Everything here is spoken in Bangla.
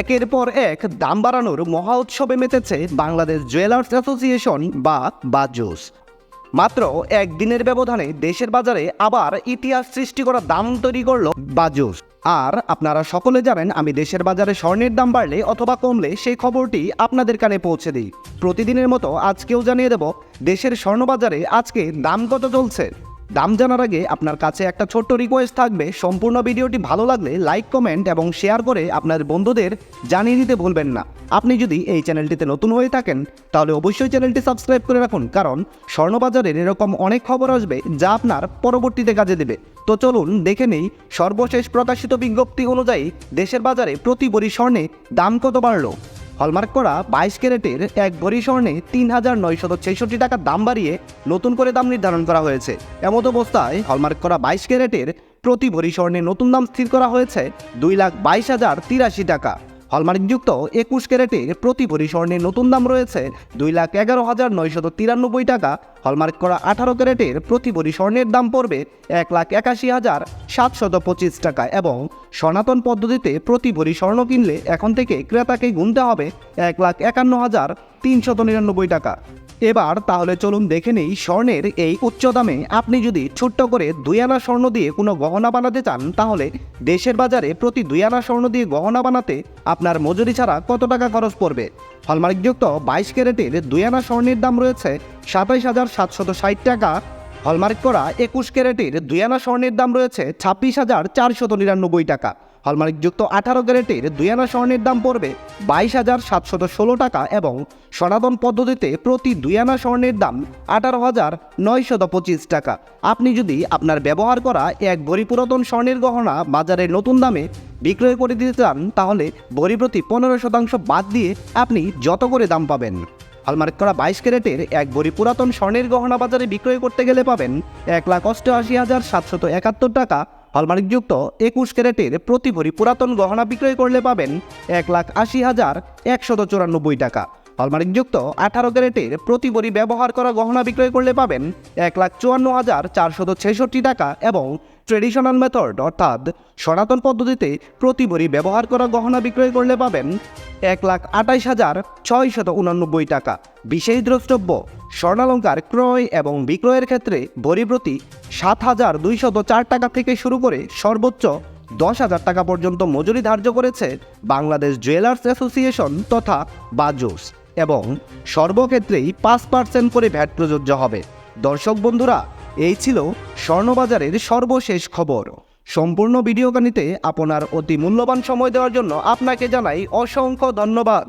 একের পর এক দাম বাড়ানোর মহা উৎসবে মেতেছে বাংলাদেশ জুয়েলার্স অ্যাসোসিয়েশন বা বাজুস। মাত্র একদিনের ব্যবধানে দেশের বাজারে আবার ইতিহাস সৃষ্টি করা দাম তৈরি করল বাজুস। আর আপনারা সকলে জানেন, আমি দেশের বাজারে স্বর্ণের দাম বাড়লে অথবা কমলে সেই খবরটি আপনাদের কানে পৌঁছে দিই। প্রতিদিনের মতো আজকেও জানিয়ে দেব, দেশের স্বর্ণবাজারে আজকে দাম কত চলছে? দাম জানার আগে আপনার কাছে একটা ছোট্ট রিকোয়েস্ট থাকবে। সম্পূর্ণ ভিডিওটি ভালো লাগলে লাইক কমেন্ট এবং শেয়ার করে আপনার বন্ধুদের জানিয়ে দিতে ভুলবেন না। আপনি যদি এই চ্যানেলটিতে নতুন হয়ে থাকেন, তাহলে অবশ্যই চ্যানেলটি সাবস্ক্রাইব করে রাখুন, কারণ স্বর্ণবাজারের এরকম অনেক খবর আসবে যা আপনার পরবর্তীতে কাজে দেবে। তো চলুন দেখে নেই সর্বশেষ প্রকাশিত বিজ্ঞপ্তি অনুযায়ী দেশের বাজারে প্রতি বড়ি স্বর্ণে দাম কত বাড়লো? হলমার্ক করা বাইশ ক্যারেটের এক ভরি স্বর্ণে তিন হাজার নয়শত ছেষট্টি টাকা দাম বাড়িয়ে নতুন করে দাম নির্ধারণ করা হয়েছে। এমত অবস্থায় হলমার্ক করা বাইশ ক্যারেটের প্রতি ভরি স্বর্ণে নতুন দাম স্থির করা হয়েছে দুই লাখ বাইশ হাজার তিরাশি টাকা। হলমার্কযুক্ত একুশ ক্যারেটের প্রতি ভরি স্বর্ণের নতুন দাম রয়েছে দুই লাখ এগারো হাজার নয়শত তিরানব্বই টাকা হলমার্ক করা আঠারো ক্যারেটের প্রতি ভরি স্বর্ণের দাম পড়বে এক লাখ একাশি হাজার সাতশত পঁচিশ টাকা এবং সনাতন পদ্ধতিতে প্রতি ভরি স্বর্ণ কিনলে এখন থেকে ক্রেতাকে গুনতে হবে এক লাখ একান্ন হাজার তিনশত নিরানব্বই টাকা। এবার তাহলে চলুন দেখে নেই স্বর্ণের এই উচ্চ দামে আপনি যদি ছোট্ট করে দুই আনা স্বর্ণ দিয়ে কোনো গহনা বানাতে চান, তাহলে দেশের বাজারে প্রতি দুই আনা স্বর্ণ দিয়ে গহনা বানাতে আপনার মজুরি ছাড়া কত টাকা খরচ পড়বে? হলমার্কযুক্ত বাইশ ক্যারেটের দুই আনা স্বর্ণের দাম রয়েছে সাতাইশ হাজার সাতশত ষাট টাকা। হলমার্ক করা একুশ ক্যারেটের দুই আনা স্বর্ণের দাম রয়েছে ছাব্বিশ হাজার চারশত নিরানব্বই টাকা। হলমার্কযুক্ত আঠারো ক্যারেটের দুই আনা স্বর্ণের দাম পড়বে বাইশ হাজার সাতশত ষোলো টাকা এবং সনাতন পদ্ধতিতে প্রতি দুই আনা স্বর্ণের দাম আঠারো হাজার নয়শত পঁচিশ টাকা। আপনি যদি আপনার ব্যবহার করা এক ভরি পুরাতন স্বর্ণের গহনা বাজারে নতুন দামে বিক্রয় করে দিতে চান, তাহলে ভরি প্রতি পনেরো শতাংশ বাদ দিয়ে আপনি যত করে দাম পাবেন। হলমার্ক করা বাইশ ক্যারেটের এক ভরি পুরাতন স্বর্ণের গহনা বাজারে বিক্রয় করতে গেলে পাবেন এক লাখ অষ্টআশি হাজার সাতশত একাত্তর টাকা। হলমার্কযুক্ত একুশ ক্যারেটের প্রতি ভরি পুরাতন গহনা বিক্রয় করলে পাবেন এক লাখ আশি হাজার একশত চুরানব্বই টাকা। হলমার্কযুক্ত আঠারো ক্যারেটের প্রতি ভরি ব্যবহার করা গহনা বিক্রয় করলে পাবেন এক লাখ চুয়ান্ন হাজার চারশত ছেষট্টি টাকা এবং ট্রেডিশনাল মেথড অর্থাৎ সনাতন পদ্ধতিতে প্রতি ভরি ব্যবহার করা গহনা বিক্রয় করলে পাবেন এক লাখ আটাইশ হাজার ছয়শত উনানব্বই টাকা। বিশেষ দ্রষ্টব্য, স্বর্ণালঙ্কার ক্রয় এবং বিক্রয়ের ক্ষেত্রে ভরি প্রতি সাত হাজার দুইশত চার টাকা থেকে শুরু করে সর্বোচ্চ দশ হাজার টাকা পর্যন্ত মজুরি ধার্য করেছে বাংলাদেশ জুয়েলার্স অ্যাসোসিয়েশন তথা বাজুস। এবং সর্বক্ষেত্রেই পাঁচ পার্সেন্ট করে ভ্যাট প্রযোজ্য হবে। দর্শক বন্ধুরা, এই ছিল স্বর্ণবাজারের সর্বশেষ খবর। সম্পূর্ণ ভিডিও কানিতে আপনার অতি মূল্যবান সময় দেওয়ার জন্য আপনাকে জানাই অসংখ্য ধন্যবাদ।